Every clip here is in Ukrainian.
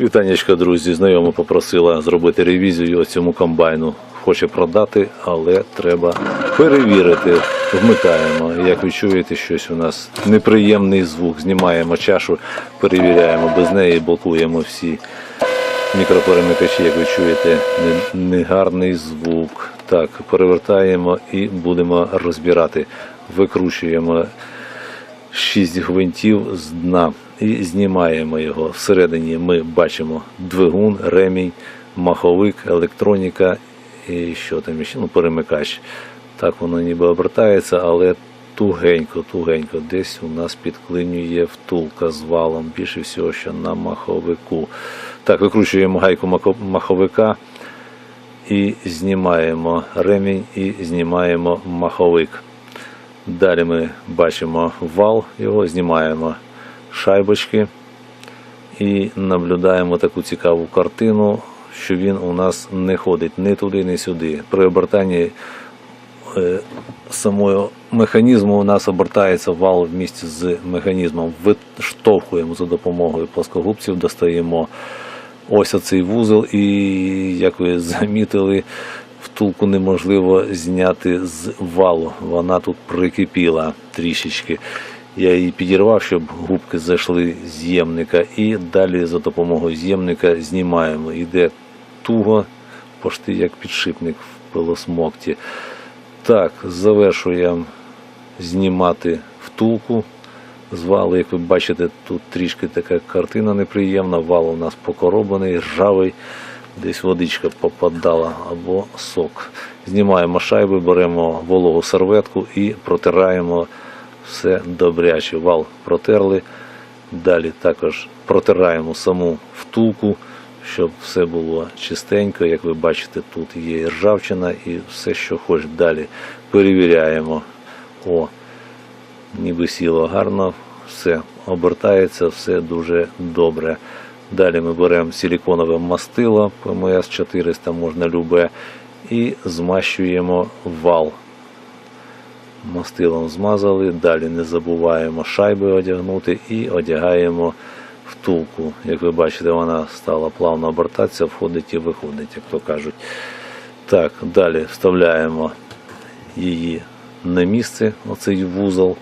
Вітанечка, друзі. Знайома попросила зробити ревізію цьому комбайну. Хоче продати, але треба перевірити. Вмикаємо. Як ви чуєте, щось у нас неприємний звук. Знімаємо чашу, перевіряємо. Без неї блокуємо всі мікроперемикачі, як ви чуєте, негарний звук. Так, перевертаємо і будемо розбирати. Викручуємо 6 гвинтів з дна і знімаємо його. Всередині ми бачимо двигун, ремінь, маховик, електроніка і що там ще, ну, перемикач. Так воно ніби обертається, але тугенько, тугенько. Десь у нас підклинює втулка з валом, більше всього, що на маховику. Так, викручуємо гайку маховика і знімаємо ремінь і знімаємо маховик. Далі ми бачимо вал, його знімаємо шайбочки і наблюдаємо таку цікаву картину, що він у нас не ходить ні туди, ні сюди. При обертанні е, самого механізму у нас обертається вал в місті з механізмом. Виштовхуємо за допомогою плоскогубців, достаємо ось оцей вузол, і як ви замітили, втулку неможливо зняти з валу. Вона тут прикипіла трішечки. Я її підірвав, щоб губки зайшли з з'ємника, і далі за допомогою з'ємника знімаємо. Іде туго, пошти як підшипник в пилосмокті. Так, завершуємо знімати втулку з валу. Як ви бачите, тут трішки така картина неприємна. Вал у нас покоробаний, ржавий, десь водичка попадала або сок. Знімаємо шайби, беремо вологу серветку і протираємо все добряче. Вал протерли. Далі також протираємо саму втулку, щоб все було чистенько. Як ви бачите, тут є ржавчина і все, що хоч далі. Перевіряємо. О, ніби сіло гарно, все обертається, все дуже добре. Далі ми беремо силіконове мастило ПМС 400, можна любе, і змащуємо вал. Мастилом змазали, далі не забуваємо шайби одягнути і одягаємо втулку. Як ви бачите, вона стала плавно обертатися, входить і виходить, як то кажуть. Так, далі вставляємо її на місце, оцей вузол,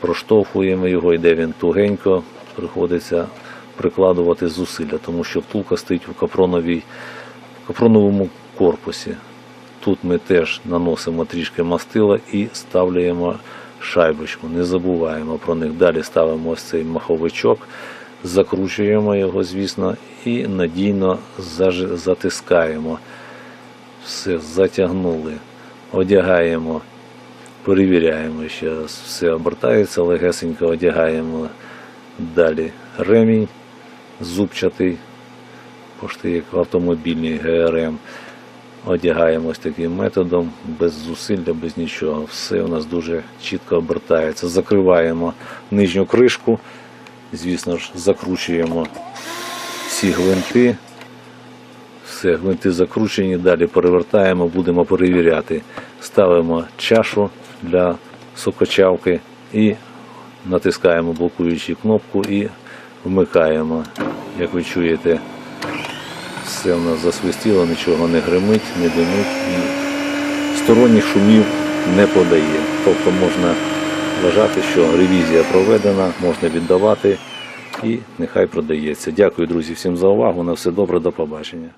проштовхуємо його, йде він тугенько, приходиться прикладувати зусилля, тому що втулка стоїть в капроновій, капроновому корпусі. Тут ми теж наносимо трішки мастила і ставляємо шайбочку. Не забуваємо про них. Далі ставимо ось цей маховичок, закручуємо його, звісно, і надійно затискаємо. Все, затягнули. Одягаємо, перевіряємо ще раз. Все обертається, легесенько одягаємо. Далі ремінь зубчатий, пошти як автомобільний ГРМ. Одягаємо ось таким методом, без зусилля, без нічого. Все у нас дуже чітко обертається. Закриваємо нижню кришку, звісно ж, закручуємо всі гвинти. Все, гвинти закручені, далі перевертаємо, будемо перевіряти. Ставимо чашу для сокочавки і натискаємо блокуючу кнопку і вмикаємо. Як ви чуєте, все в нас засвистіло, нічого не гримить, не димить сторонніх шумів не подає. Тобто можна вважати, що ревізія проведена, можна віддавати і нехай продається. Дякую, друзі, всім за увагу. На все добре, до побачення.